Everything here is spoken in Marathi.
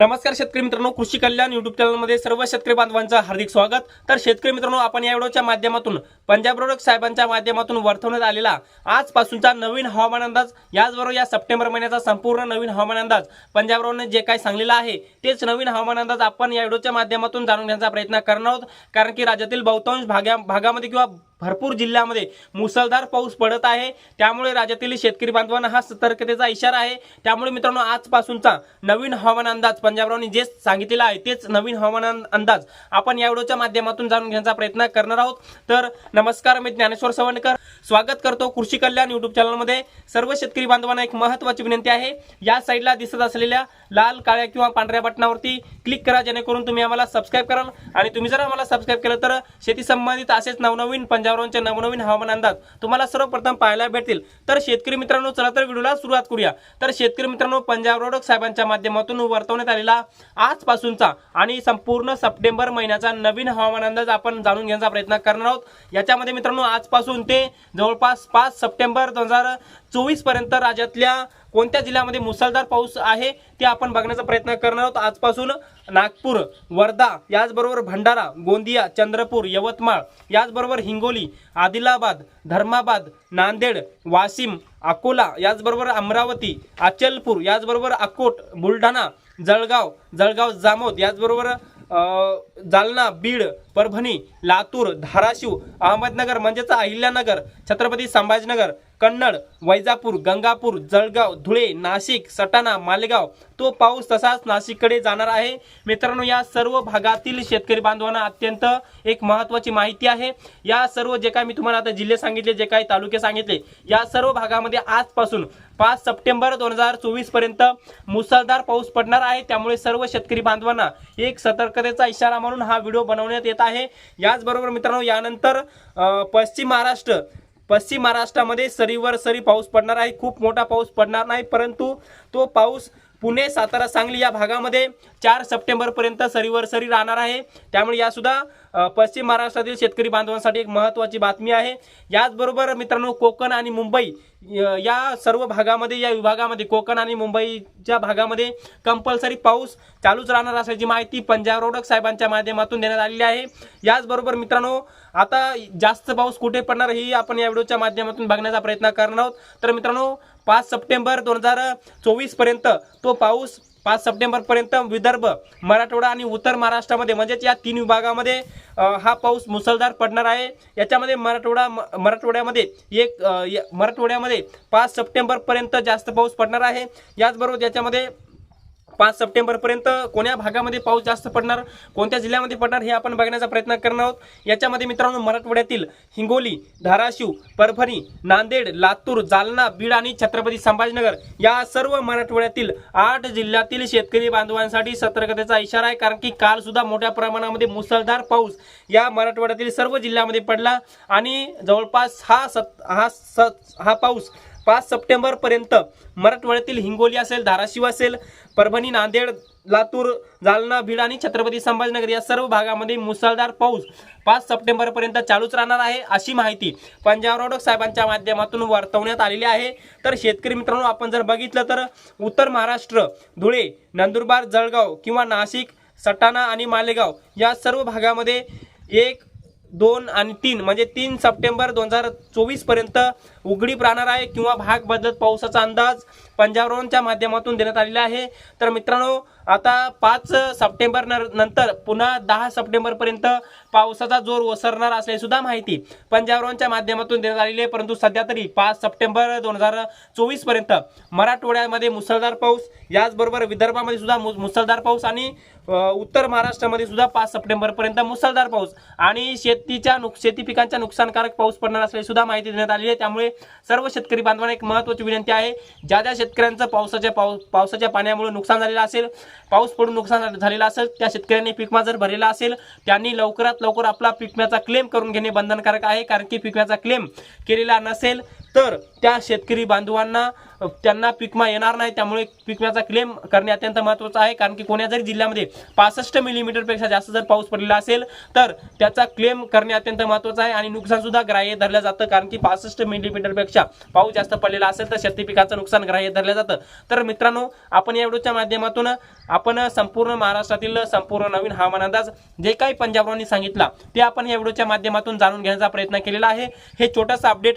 नमस्कार शेतकरी मित्रांनो कृषी कल्याण युट्यूब चॅनलमध्ये सर्व शेतकरी बांधवांचं हार्दिक स्वागत. तर शेतकरी मित्रांनो आपण या व्हिडिओच्या माध्यमातून पंजाब रोडक साहेबांच्या माध्यमातून वर्तवण्यात आलेला आजपासूनचा नवीन हवामान अंदाज याचबरोबर या सप्टेंबर महिन्याचा संपूर्ण नवीन हवामान अंदाज पंजाब रोडने जे काही सांगलेलं आहे तेच नवीन हवामान अंदाज आपण या व्हिडिओच्या माध्यमातून जाणून घेण्याचा प्रयत्न करणार आहोत. कारण की राज्यातील बहुतांश भागा भागामध्ये किंवा भरपूर जिल्ह्यामध्ये मुसळधार पाऊस पडत आहे. त्यामुळे राज्यातील शेतकरी बांधवांना हा सतर्कतेचा इशारा आहे. त्यामुळे मित्रांनो आजपासूनचा नवीन हवामान अंदाज पंजाबरावनी जे सांगितलेला आहे तेच नवीन हवामान अंदाज आपण या व्हिडिओच्या माध्यमातून जाणून घेण्याचा प्रयत्न करणार आहोत. तर नमस्कार मी ज्ञानेश्वर सवणकर स्वागत करतो कृषी कल्याण युट्यूब चॅनलमध्ये सर्व शेतकरी बांधवांना एक महत्त्वाची विनंती आहे. या साईडला दिसत असलेल्या लाल काळ्या किंवा पांढऱ्या बटनावरती क्लिक करा जेणेकरून तुम्ही आम्हाला सबस्क्राईब कराल. आणि तुम्ही जर आम्हाला सबस्क्राईब केलं तर शेती संबंधित असेच नवनवीन जनावरांचे नवनवीन हवामान अंदाज तुम्हाला सर्वप्रथम पाहायला भेटतील. तर शेतकरी मित्रांनो चला तर व्हिडिओला सुरुवात करूया. तर शेतकरी मित्रांनो पंजाब रोडक साहेबांच्या माध्यमातून वर्तवण्यात आलेला आजपासूनचा आणि संपूर्ण सप्टेंबर महिन्याचा नवीन हवामान अंदाज आपण जाणून घेण्याचा प्रयत्न करणार आहोत. याच्यामध्ये मित्रांनो आजपासून ते जवळपास पाच सप्टेंबर दोन हजार चोवीसपर्यंत राज्यातल्या कोणत्या जिल्ह्यामध्ये मुसळधार पाऊस आहे ते आपण बघण्याचा प्रयत्न करणार आहोत. आजपासून नागपूर वर्धा याचबरोबर भंडारा गोंदिया चंद्रपूर यवतमाळ याचबरोबर हिंगोली आदिलाबाद धर्माबाद नांदेड वाशिम अकोला याचबरोबर अमरावती अचलपूर याचबरोबर अकोट बुलढाणा जळगाव जळगाव जामोद याचबरोबर जालना बीड परभणी लातूर धाराशिव अहमदनगर म्हणजेच अहिल्यानगर छत्रपती संभाजीनगर कन्नड वैजापूर गंगापूर जळगाव धुळे नाशिक सटाणा मालेगाव तो पाऊस तसाच नाशिककडे जाणार आहे. मित्रांनो या सर्व भागातील शेतकरी बांधवांना अत्यंत एक महत्त्वाची माहिती आहे. या सर्व जे काय मी तुम्हाला आता जिल्हे सांगितले जे काही तालुके सांगितले या सर्व भागामध्ये आजपासून पाच सप्टेंबर दोन हजार चोवीसपर्यंत मुसळधार पाऊस पडणार आहे. त्यामुळे सर्व शेतकरी बांधवांना एक सतर्कतेचा इशारा म्हणून हा व्हिडिओ बनवण्यात येत आहे. याचबरोबर मित्रांनो यानंतर पश्चिम महाराष्ट्र पश्चिम महाराष्ट्रामध्ये सरीवर सरी पाऊस पडणार आहे खूप मोठा पाऊस पडणार नाही परंतु तो पाऊस पुणे सातारा सांगली या भागामध्ये चार सप्टेंबरपर्यंत सरीवर सरी राहणार आहे. त्यामुळे यासुद्धा पश्चिम महाराष्ट्रातील शेतकरी बांधवांसाठी एक महत्त्वाची बातमी आहे. याचबरोबर मित्रांनो कोकण आणि मुंबई या सर्व भागामध्ये या विभागामध्ये कोकण आणि मुंबईच्या भागामध्ये कंपल्सरी पाऊस चालूच राहणार असल्याची माहिती पंजाब रोडक साहेबांच्या माध्यमातून देण्यात आलेली आहे. याचबरोबर मित्रांनो आता जास्त पाऊस कुठे पडणार ही आपण या व्हिडिओच्या माध्यमातून बघण्याचा प्रयत्न करणार आहोत. तर मित्रांनो पाच सप्टेंबर दोन हजार चोवीसपर्यंत तो पाऊस पाच सप्टेंबर पर्यंत विदर्भ मराठवाडा आणि उत्तर महाराष्ट्रामध्ये म्हणजेच या तीन विभागामध्ये हा पाऊस मुसळधार पडणार आहे. याच्यामध्ये मराठवाडा म- मराठवाड्यामध्ये एक मराठवाड्यामध्ये पाच सप्टेंबर पर्यंत जास्त पाऊस पडणार आहे. याचबरोबर याच्यामध्ये पाच सप्टेंबरपर्यंत कोण्या भागामध्ये पाऊस जास्त पडणार कोणत्या जिल्ह्यामध्ये पडणार हे आपण बघण्याचा प्रयत्न करणार आहोत. याच्यामध्ये मित्रांनो मराठवाड्यातील हिंगोली धाराशिव परभणी नांदेड लातूर जालना बीड आणि छत्रपती संभाजीनगर या सर्व मराठवाड्यातील आठ जिल्ह्यातील शेतकरी बांधवांसाठी सतर्कतेचा इशारा आहे. कारण की काल सुद्धा मोठ्या प्रमाणामध्ये मुसळधार पाऊस या मराठवाड्यातील सर्व जिल्ह्यामध्ये पडला आणि जवळपास हा सत हा स हा पाऊस पाच सप्टेंबरपर्यंत मराठवाड्यातील हिंगोली असेल धाराशिव असेल परभणी नांदेड लातूर जालना बीड आणि छत्रपती संभाजीनगर या सर्व भागामध्ये मुसळधार पाऊस पाच सप्टेंबरपर्यंत चालूच राहणार आहे अशी माहिती पंजाब रोडक साहेबांच्या माध्यमातून वर्तवण्यात आलेली आहे. तर शेतकरी मित्रांनो आपण जर बघितलं तर उत्तर महाराष्ट्र धुळे नंदुरबार जळगाव किंवा नाशिक सटाणा आणि मालेगाव या सर्व भागामध्ये एक दोन आणि तीन म्हणजे तीन सप्टेंबर दोन हजार चोवीसपर्यंत उघडीप राहणार आहे किंवा भाग बदलत पावसाचा अंदाज पंजाब माध्यमातून देण्यात आलेला आहे. तर मित्रांनो आता पाच सप्टेंबर नंतर पुन्हा दहा सप्टेंबर पर्यंत पावसाचा जोर ओसरणार असल्याची सुद्धा माहिती पंजाब माध्यमातून देण्यात आलेली आहे. परंतु सध्या तरी पाच सप्टेंबर दोन हजार चोवीसपर्यंत मराठवाड्यामध्ये मुसळधार पाऊस याचबरोबर विदर्भामध्ये सुद्धा मु- मुसळधार पाऊस आणि उत्तर महाराष्ट्रामध्ये सुद्धा पाच सप्टेंबर पर्यंत मुसळधार पाऊस आणि शेतीच्या नुक शेती पिकांच्या नुकसानकारक पाऊस पडणार असल्याची सुद्धा माहिती देण्यात आली आहे. त्यामुळे सर्व शेतकरी बांधवांना एक महत्त्वाची विनंती आहे. ज्या ज्या शेतकऱ्यांचं पावसाच्या पाव पावसाच्या पाण्यामुळे नुकसान झालेलं असेल पाऊस पडून नुकसान झालेलं असेल त्या शेतकऱ्यांनी पिकमा जर भरलेला असेल त्यांनी लवकरात लवकर आपला पिकम्याचा क्लेम करून घेणे बंधनकारक आहे कारण की पिकम्याचा क्लेम केलेला नसेल तर त्या शेतकरी बांधवांना त्यांना पिकमा येणार नाही त्यामुळे पिकम्याचा क्लेम करणे अत्यंत महत्त्वाचं आहे. कारण की कोण्या जरी जिल्ह्यामध्ये पासष्ट मिलीमीटरपेक्षा जास्त जर पाऊस पडलेला असेल तर त्याचा क्लेम करणे अत्यंत महत्त्वाचं आहे आणि नुकसानसुद्धा ग्राह्य धरलं जातं. कारण की पासष्ट मिलीमीटरपेक्षा पाऊस जास्त पडलेला असेल तर शेती पिकाचं नुकसान ग्राह्य धरलं जातं. तर मित्रांनो आपण या व्हिडिओच्या माध्यमातून आपण संपूर्ण महाराष्ट्रातील संपूर्ण नवीन हवामान अंदाज जे काही पंजाबरावांनी सांगितला ते आपण या व्हिडिओच्या माध्यमातून जाणून घेण्याचा प्रयत्न केलेला आहे. हे छोटंसं अपडेट